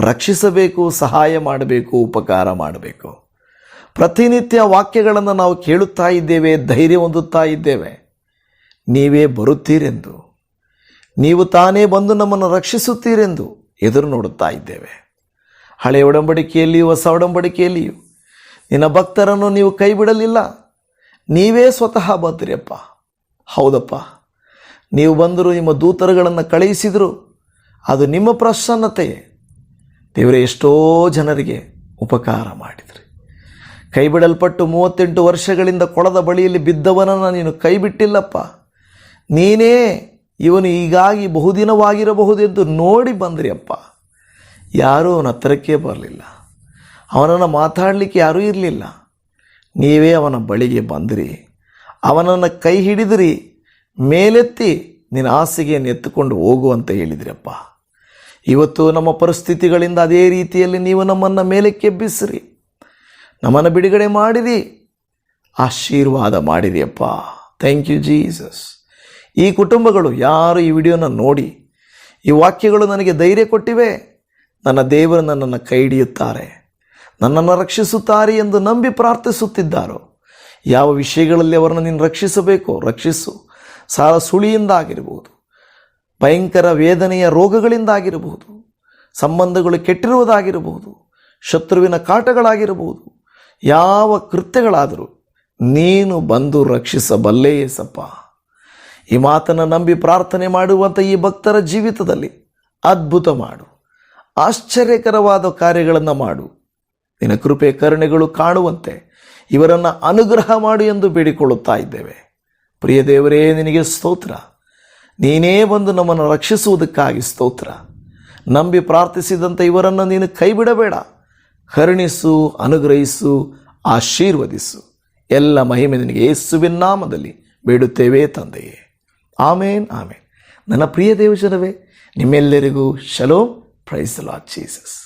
ರಕ್ಷಿಸಬೇಕು, ಸಹಾಯ ಮಾಡಬೇಕು, ಉಪಕಾರ ಮಾಡಬೇಕು. ಪ್ರತಿನಿತ್ಯ ವಾಕ್ಯಗಳನ್ನು ನಾವು ಕೇಳುತ್ತಾ ಇದ್ದೇವೆ, ಧೈರ್ಯ ಹೊಂದುತ್ತಾ ಇದ್ದೇವೆ. ನೀವೇ ಬರುತ್ತೀರೆಂದು. ನೀವು ತಾನೇ ಬಂದು ನಮ್ಮನ್ನು ರಕ್ಷಿಸುತ್ತೀರೆಂದು ಎದುರು ನೋಡುತ್ತಾ ಇದ್ದೇವೆ. ಹಳೆಯ ಒಡಂಬಡಿಕೆಯಲ್ಲಿಯೂ, ಹೊಸ ಒಡಂಬಡಿಕೆಯಲ್ಲಿಯೂ ನಿನ್ನ ಭಕ್ತರನ್ನು ನೀವು ಕೈ ಬಿಡಲಿಲ್ಲ ನೀವೇ ಸ್ವತಃ ಬಂದಿರಿಯಪ್ಪ. ಹೌದಪ್ಪ. ನೀವು ಬಂದರೂ ನಿಮ್ಮ ದೂತರುಗಳನ್ನು ಕಳುಹಿಸಿದರು. ಅದು ನಿಮ್ಮ ಪ್ರಸನ್ನತೆಯೇ ದೇವರೇ, ಎಷ್ಟೋ ಜನರಿಗೆ ಉಪಕಾರ ಮಾಡಿದ್ರಿ. ಕೈ ಬಿಡಲ್ಪಟ್ಟು ಮೂವತ್ತೆಂಟು ವರ್ಷಗಳಿಂದ ಕೊಳದ ಬಳಿಯಲ್ಲಿ ಬಿದ್ದವನನ್ನು ನೀನು ಕೈಬಿಟ್ಟಿಲ್ಲಪ್ಪ. ನೀನೇ ಇವನು ಹೀಗಾಗಿ ಬಹುದಿನವಾಗಿರಬಹುದೆಂದು ನೋಡಿ ಬಂದ್ರಿ ಅಪ್ಪ ಯಾರೂ ಅವನ ಹತ್ತಿರಕ್ಕೆ ಬರಲಿಲ್ಲ. ಅವನನ್ನು ಮಾತಾಡಲಿಕ್ಕೆ ಯಾರೂ ಇರಲಿಲ್ಲ. ನೀವೇ ಅವನ ಬಳಿಗೆ ಬಂದಿರಿ. ಅವನನ್ನು ಕೈ ಹಿಡಿದಿರಿ. ಮೇಲೆತ್ತಿ ನಿನ್ನ ಹಾಸಿಗೆಯನ್ನು ಎತ್ತುಕೊಂಡು ಹೋಗುವಂತ ಹೇಳಿದ್ರಪ್ಪ ಇವತ್ತು ನಮ್ಮ ಪರಿಸ್ಥಿತಿಗಳಿಂದ ಅದೇ ರೀತಿಯಲ್ಲಿ ನೀವು ನಮ್ಮನ್ನು ಮೇಲಕ್ಕೆಬ್ಬಿಸಿರಿ ನಮ್ಮನ್ನು ಬಿಡುಗಡೆ ಮಾಡಿರಿ ಆಶೀರ್ವಾದ ಮಾಡಿದೆಯಪ್ಪ. ಥ್ಯಾಂಕ್ ಯು ಜೀಸಸ್ ಈ ಕುಟುಂಬಗಳು ಯಾರು ಈ ವಿಡಿಯೋನ ನೋಡಿ, ಈ ವಾಕ್ಯಗಳು ನನಗೆ ಧೈರ್ಯ ಕೊಟ್ಟಿವೆ. ನನ್ನ ದೇವರು ನನ್ನನ್ನು ಕೈ ಹಿಡಿಯುತ್ತಾರೆ. ನನ್ನನ್ನು ರಕ್ಷಿಸುತ್ತಾರೆ ಎಂದು ನಂಬಿ ಪ್ರಾರ್ಥಿಸುತ್ತಿದ್ದಾರೋ. ಯಾವ ವಿಷಯಗಳಲ್ಲಿ ಅವರನ್ನು ನೀನು ರಕ್ಷಿಸಬೇಕು, ರಕ್ಷಿಸು. ಸಾಲ ಸುಳಿಯಿಂದಾಗಿರಬಹುದು. ಭಯಂಕರ ವೇದನೆಯ ರೋಗಗಳಿಂದಾಗಿರಬಹುದು. ಸಂಬಂಧಗಳು ಕೆಟ್ಟಿರುವುದಾಗಿರಬಹುದು. ಶತ್ರುವಿನ ಕಾಟಗಳಾಗಿರಬಹುದು. ಯಾವ ಕೃತ್ಯಗಳಾದರೂ ನೀನು ಬಂದು ರಕ್ಷಿಸಬಲ್ಲೇ ಸಪ್ಪ ಈ ಮಾತನ್ನು ನಂಬಿ ಪ್ರಾರ್ಥನೆ ಮಾಡುವಂಥ ಈ ಭಕ್ತರ ಜೀವಿತದಲ್ಲಿ ಅದ್ಭುತ ಮಾಡು. ಆಶ್ಚರ್ಯಕರವಾದ ಕಾರ್ಯಗಳನ್ನು ಮಾಡು. ನಿನ್ನ ಕೃಪೆ ಕರುಣೆಗಳು ಕಾಣುವಂತೆ ಇವರನ್ನು ಅನುಗ್ರಹ ಮಾಡು ಎಂದು ಬೇಡಿಕೊಳ್ಳುತ್ತಾ ಇದ್ದೇವೆ. ಪ್ರಿಯ ದೇವರೇ, ನಿನಗೆ ಸ್ತೋತ್ರ. ನೀನೇ ಬಂದು ನಮ್ಮನ್ನು ರಕ್ಷಿಸುವುದಕ್ಕಾಗಿ ಸ್ತೋತ್ರ. ನಂಬಿ ಪ್ರಾರ್ಥಿಸಿದಂಥ ಇವರನ್ನು ನೀನು ಕೈ ಬಿಡಬೇಡ ಕರುಣಿಸು, ಅನುಗ್ರಹಿಸು, ಆಶೀರ್ವದಿಸು. ಎಲ್ಲ ಮಹಿಮೆ ನಿನಗೆ ಯೇಸುವಿನ ನಾಮದಲ್ಲಿ ಬೇಡುತ್ತೇವೆ ತಂದೆಯೇ. ಆಮೇನ್ ಆಮೇನ್. ನನ್ನ ಪ್ರಿಯ ದೇವಜನವೇ, ನಿಮ್ಮೆಲ್ಲರಿಗೂ ಶಲೋ ಪ್ರೈಸ್ ಲಾಡ್ ಜೀಸಸ್.